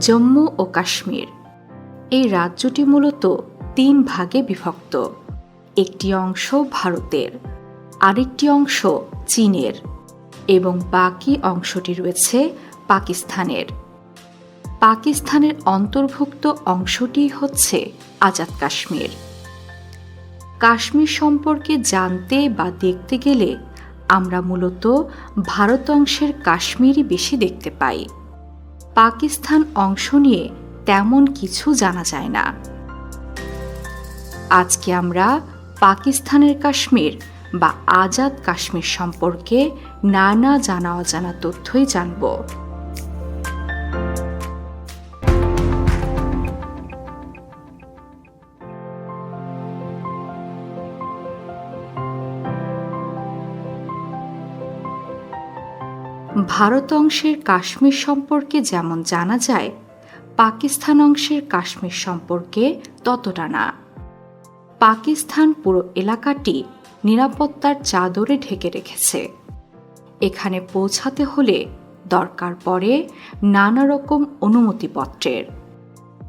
জম্মু ও কাশ্মীর। এই রাজ্যটি মূলত তিন ভাগে বিভক্ত। একটি অংশ ভারতের, আরেকটি অংশ চীনের এবং বাকি অংশটি রয়েছে পাকিস্তানের। পাকিস্তানের অন্তর্ভুক্ত অংশটি হচ্ছে আজাদ কাশ্মীর। কাশ্মীর সম্পর্কে জানতে বা দেখতে গেলে আমরা মূলত ভারত অংশের কাশ্মীরই বেশি দেখতে পাই। পাকিস্তান অংশ নিয়ে তেমন কিছু জানা যায় না। আজকে আমরা পাকিস্তানের কাশ্মীর বা আজাদ কাশ্মীর সম্পর্কে নানা জানা অজানা তথ্যই জানব। ভারত অংশের কাশ্মীর সম্পর্কে যেমন জানা যায়, পাকিস্তান অংশের কাশ্মীর সম্পর্কে ততটা না। পাকিস্তান পুরো এলাকাটি নিরাপত্তার চাদরে ঢেকে রেখেছে। এখানে পৌঁছাতে হলে দরকার পড়ে নানা রকম অনুমতিপত্রের।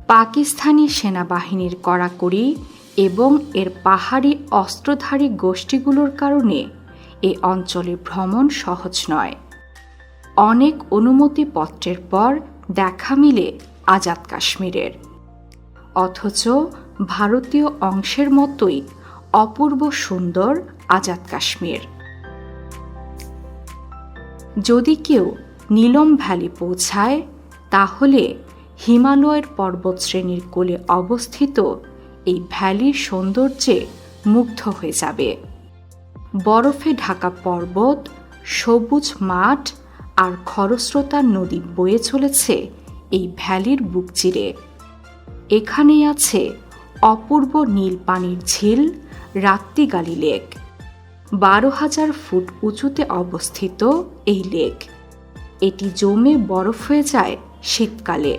পাকিস্তানি সেনাবাহিনীর কড়াকড়ি এবং এর পাহাড়ি অস্ত্রধারী গোষ্ঠীগুলোর কারণে এ অঞ্চলে ভ্রমণ সহজ নয়। অনেক অনুমতিপত্রের পর দেখা মিলে আজাদ কাশ্মীরের। অথচ ভারতীয় অংশের মতোই অপূর্ব সুন্দর আজাদ কাশ্মীর। যদি কেউ নীলম ভ্যালি পৌঁছায়, তাহলে হিমালয়ের পর্বতশ্রেণীর কোলে অবস্থিত এই ভ্যালির সৌন্দর্যে মুগ্ধ হয়ে যাবে। বরফে ঢাকা পর্বত, সবুজ মাঠ আর খরস্রোতার নদী বয়ে চলেছে এই ভ্যালির বুক চিরে। এখানেই আছে অপূর্ব নীল পানির ঝিল রাত্রিগালি লেক। বারো হাজার ফুট উঁচুতে অবস্থিত এই লেক। এটি জমে বরফ হয়ে যায় শীতকালে।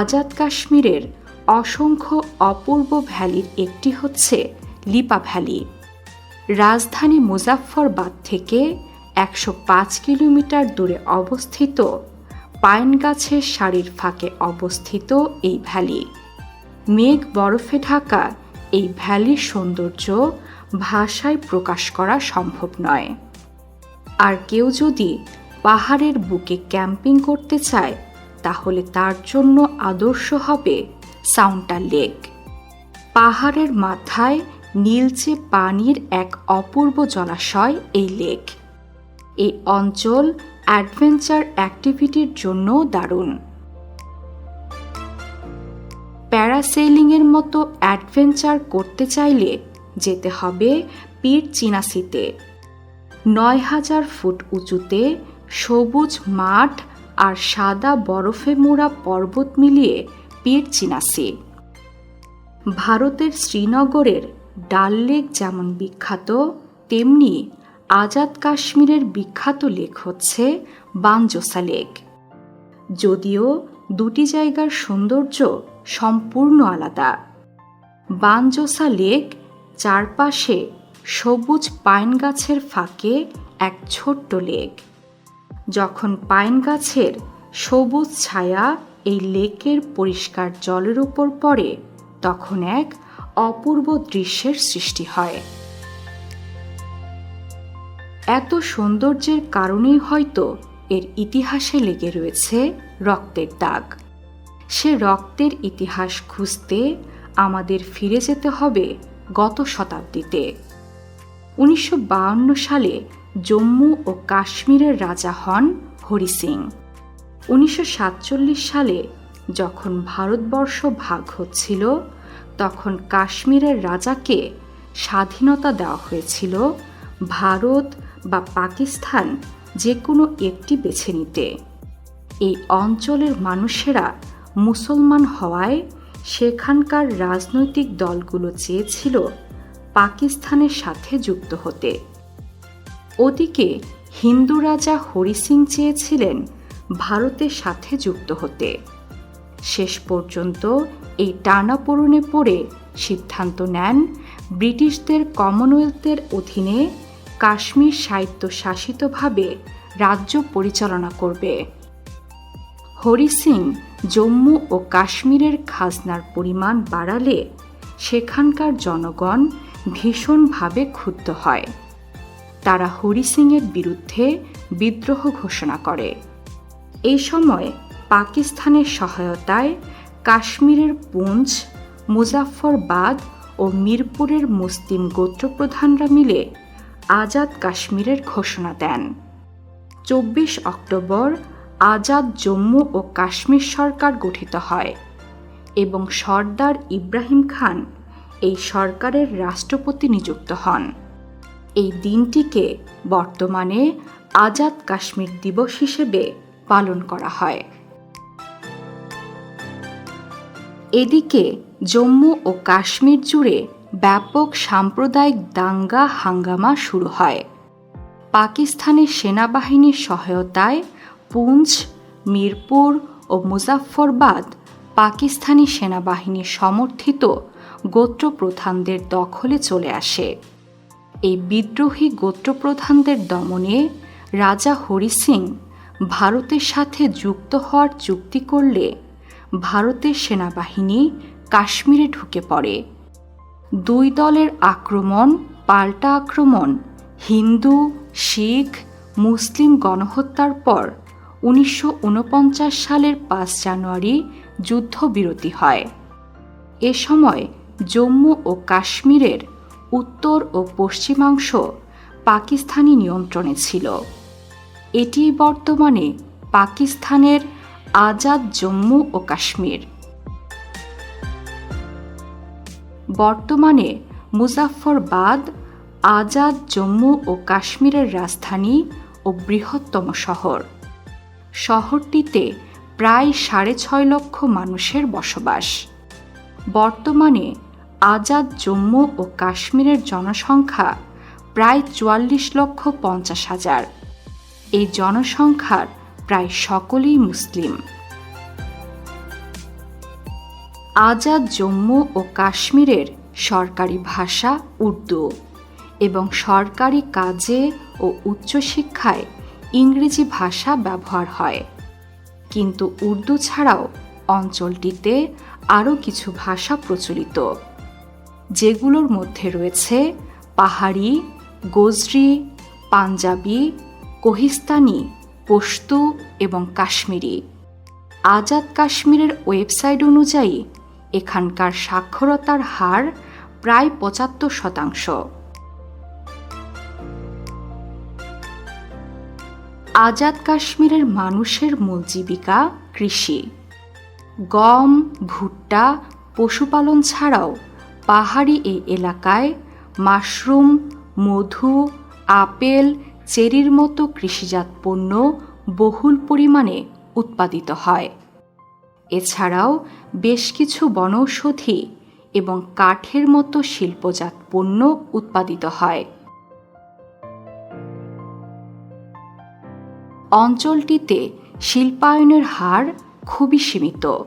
আজাদ কাশ্মীরের অসংখ্য অপূর্ব ভ্যালির একটি হচ্ছে লিপা ভ্যালি। রাজধানী মুজাফফরবাদ থেকে একশো পাঁচ কিলোমিটার দূরে অবস্থিত পাইন গাছের শাড়ির ফাঁকে অবস্থিত এই ভ্যালি। মেঘ বরফে ঢাকা, এই ভ্যালির সৌন্দর্য ভাষায় প্রকাশ করা সম্ভব নয়। আর কেউ যদি পাহাড়ের বুকে ক্যাম্পিং করতে চায়, তাহলে তার জন্য আদর্শ হবে সাউন্টা লেক। পাহাড়ের মাথায় নীলচে পানির এক অপূর্ব জলাশয় এই লেক। এই অঞ্চল অ্যাডভেঞ্চার অ্যাক্টিভিটির জন্য দারুণ। প্যারাসেলিংয়ের মতো অ্যাডভেঞ্চার করতে চাইলে যেতে হবে পীর চিনাসিতে। নয় হাজার ফুট উঁচুতে সবুজ মাঠ আর সাদা বরফে মোড়া পর্বত মিলিয়ে পীর চিনাসি। ভারতের শ্রীনগরের ডাল লেক যেমন বিখ্যাত, তেমনি আজাদ কাশ্মীরের বিখ্যাত লেক হচ্ছে বানজোসা লেক। যদিও দুটি জায়গার সৌন্দর্য সম্পূর্ণ আলাদা। বানজোসা লেক চারপাশে সবুজ পাইন গাছের ফাঁকে এক ছোট্ট লেক। যখন পাইন গাছের সবুজ ছায়া এই লেকের পরিষ্কার জলের উপর পড়ে, তখন এক অপূর্ব দৃশ্যের সৃষ্টি হয়। এত সৌন্দর্যের কারণেই হয়তো এর ইতিহাসে লেগে রয়েছে রক্তের দাগ। সে রক্তের ইতিহাস খুঁজতে আমাদের ফিরে যেতে হবে গত শতাব্দীতে। উনিশশো সালে জম্মু ও কাশ্মীরের রাজা হন হরি সিং। উনিশশো সাতচল্লিশ সালে যখন ভারতবর্ষ ভাগ হচ্ছিল তখন কাশ্মীরের রাজাকে স্বাধীনতা দেওয়া হয়েছিল ভারত বা পাকিস্তান যে কোনো একটি বেছে নিতে। এই অঞ্চলের মানুষেরা মুসলমান হওয়ায় সেখানকার রাজনৈতিক দলগুলো চেয়েছিল পাকিস্তানের সাথে যুক্ত হতে। ওদিকে হিন্দু রাজা হরি সিং চেয়েছিলেন ভারতের সাথে যুক্ত হতে। শেষ পর্যন্ত এই টানাপোড়নে পড়ে সিদ্ধান্ত নেন ব্রিটিশদের কমনওয়েলথের অধীনে কাশ্মীর সাহিত্য শাসিতভাবে রাজ্য পরিচালনা করবে। হরি সিং জম্মু ও কাশ্মীরের খাজনার পরিমাণ বাড়ালে সেখানকার জনগণ ভীষণভাবে ক্ষুব্ধ হয়। তারা হরি সিংয়ের বিরুদ্ধে বিদ্রোহ ঘোষণা করে। এই সময় পাকিস্তানের সহায়তায় কাশ্মীরের পুঞ্চ মুজাফরবাদ ও মিরপুরের মুসলিম গোত্রপ্রধানরা মিলে আজাদ কাশ্মীরের ঘোষণা দেন। চব্বিশ অক্টোবর আজাদ জম্মু ও কাশ্মীর সরকার গঠিত হয় এবং সর্দার ইব্রাহিম খান এই সরকারের রাষ্ট্রপতি নিযুক্ত হন। এই দিনটিকে বর্তমানে আজাদ কাশ্মীর দিবস হিসেবে পালন করা হয়। এদিকে জম্মু ও কাশ্মীর জুড়ে ব্যাপক সাম্প্রদায়িক দাঙ্গা হাঙ্গামা শুরু হয়। পাকিস্তানের সেনাবাহিনীর সহায়তায় পুঞ্চ মিরপুর ও মুজাফরবাদ পাকিস্তানি সেনাবাহিনীর সমর্থিত গোত্রপ্রধানদের দখলে চলে আসে। এই বিদ্রোহী গোত্রপ্রধানদের দমনে রাজা হরি সিং ভারতের সাথে যুক্ত হওয়ার চুক্তি করলে ভারতের সেনাবাহিনী কাশ্মীরে ঢুকে পড়ে। দুই দলের আক্রমণ, পাল্টা আক্রমণ, হিন্দু, শিখ, মুসলিম গণহত্যার পর উনিশশো ঊনপঞ্চাশ সালের পাঁচ জানুয়ারি যুদ্ধবিরতি হয়। এ সময় জম্মু ও কাশ্মীরের উত্তর ও পশ্চিমাংশ পাকিস্তানি নিয়ন্ত্রণে ছিল। এটি বর্তমানে পাকিস্তানের আজাদ জম্মু ও কাশ্মীর। বর্তমানে মুজাফরবাদ আজাদ জম্মু ও কাশ্মীরের রাজধানী ও বৃহত্তম শহর। শহরটিতে প্রায় সাড়ে ছয় লক্ষ মানুষের বসবাস। বর্তমানে আজাদ জম্মু ও কাশ্মীরের জনসংখ্যা প্রায় চুয়াল্লিশ লক্ষ পঞ্চাশ হাজার। এই জনসংখ্যার প্রায় সকলেই মুসলিম। আজাদ জম্মু ও কাশ্মীরের সরকারি ভাষা উর্দু এবং সরকারি কাজে ও উচ্চশিক্ষায় ইংরেজি ভাষা ব্যবহার হয়। কিন্তু উর্দু ছাড়াও অঞ্চলটিতে আরও কিছু ভাষা প্রচলিত, যেগুলোর মধ্যে রয়েছে পাহাড়ি, গোজরি, পাঞ্জাবি, কোহিস্তানি পশতু এবং কাশ্মীরি। আজাদ কাশ্মীরের ওয়েবসাইট অনুযায়ী, এখানকার সাক্ষরতার হার প্রায় পঁচাত্তর শতাংশ। আজাদ কাশ্মীরের মানুষের মূল জীবিকা কৃষি। গম, ভুট্টা, পশুপালন ছাড়াও পাহাড়ি এই এলাকায় মাশরুম, মধু, আপেল চেরির মতো কৃষিজাত পণ্য বহুল পরিমাণে উৎপাদিত হয়। এছাড়াও বেশ কিছু বনৌষধি এবং কাঠের মতো শিল্পজাত পণ্য উৎপাদিত হয়। অঞ্চলটিতে শিল্পায়নের হার খুবই সীমিত।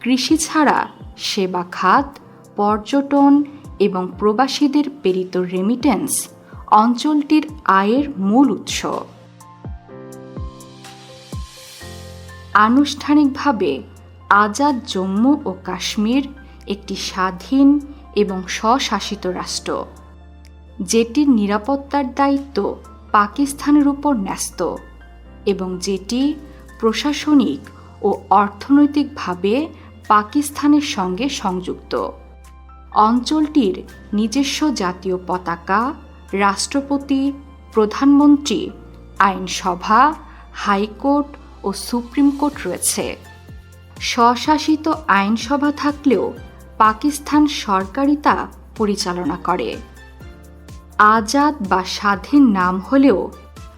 কৃষি ছাড়া সেবা খাত, পর্যটন এবং প্রবাসীদের প্রেরিত রেমিটেন্স অঞ্চলটির আয়ের মূল উৎস। আনুষ্ঠানিকভাবে আজাদ জম্মু ও কাশ্মীর একটি স্বাধীন এবং স্বশাসিত রাষ্ট্র, যেটির নিরাপত্তার দায়িত্ব পাকিস্তানের উপর ন্যস্ত এবং যেটি প্রশাসনিক ও অর্থনৈতিকভাবে পাকিস্তানের সঙ্গে সংযুক্ত। অঞ্চলটির নিজস্ব জাতীয় পতাকা রাষ্ট্রপতি, প্রধানমন্ত্রী, আইনসভা, হাইকোর্ট ও সুপ্রিম কোর্ট রয়েছে। স্বশাসিত আইনসভা থাকলেও পাকিস্তান সরকারই তা পরিচালনা করে। আজাদ বা স্বাধীন নাম হলেও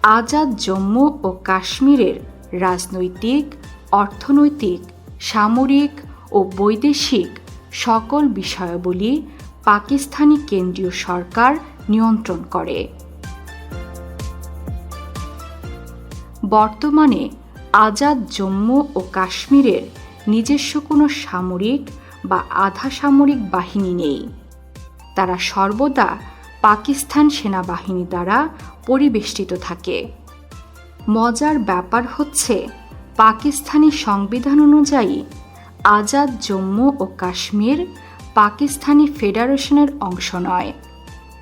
আজাদ জম্মু ও কাশ্মীরের রাজনৈতিক, অর্থনৈতিক, সামরিক ও বৈদেশিক সকল বিষয়াবলী পাকিস্তানি কেন্দ্রীয় সরকার নিয়ন্ত্রণ করে। বর্তমানে আজাদ জম্মু ও কাশ্মীরের নিজস্ব কোনো সামরিক বা আধা সামরিক বাহিনী নেই। তারা সর্বদা পাকিস্তান সেনাবাহিনী দ্বারা পরিবেষ্টিত থাকে। মজার ব্যাপার হচ্ছে, পাকিস্তানি সংবিধান অনুযায়ী আজাদ জম্মু ও কাশ্মীর পাকিস্তানি ফেডারেশনের অংশ নয়।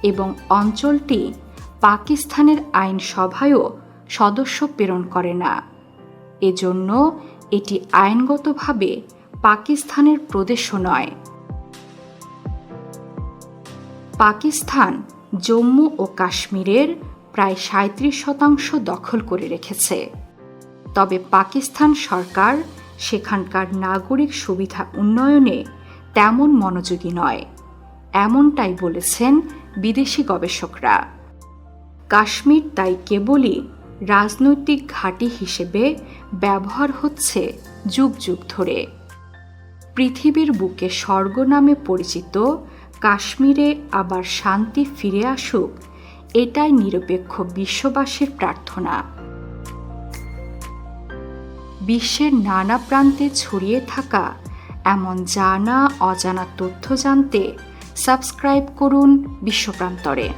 এবং অঞ্চলটি পাকিস্তানের আইনসভায়ও সদস্য প্রেরণ করে না। এজন্য এটি আইনগতভাবে পাকিস্তানের প্রদেশও নয়। পাকিস্তান জম্মু ও কাশ্মীরের প্রায় সাঁত্রিশ শতাংশ দখল করে রেখেছে। তবে পাকিস্তান সরকার সেখানকার নাগরিক সুবিধা উন্নয়নে তেমন মনোযোগী নয়। এমনটাই বলেছেন বিদেশি গবেষকরা। কাশ্মীর তাই কেবলই রাজনৈতিক ঘাঁটি হিসেবে ব্যবহার হচ্ছে যুগ যুগ ধরে। পৃথিবীর বুকে স্বর্গ নামে পরিচিত, কাশ্মীরে আবার শান্তি ফিরে আসুক, এটাই নিরপেক্ষ বিশ্ববাসীর প্রার্থনা। বিশ্বের নানা প্রান্তে ছড়িয়ে থাকা এমন জানা অজানা তথ্য জানতে সাবস্ক্রাইব করুন বিশ্বপ্রান্তরে।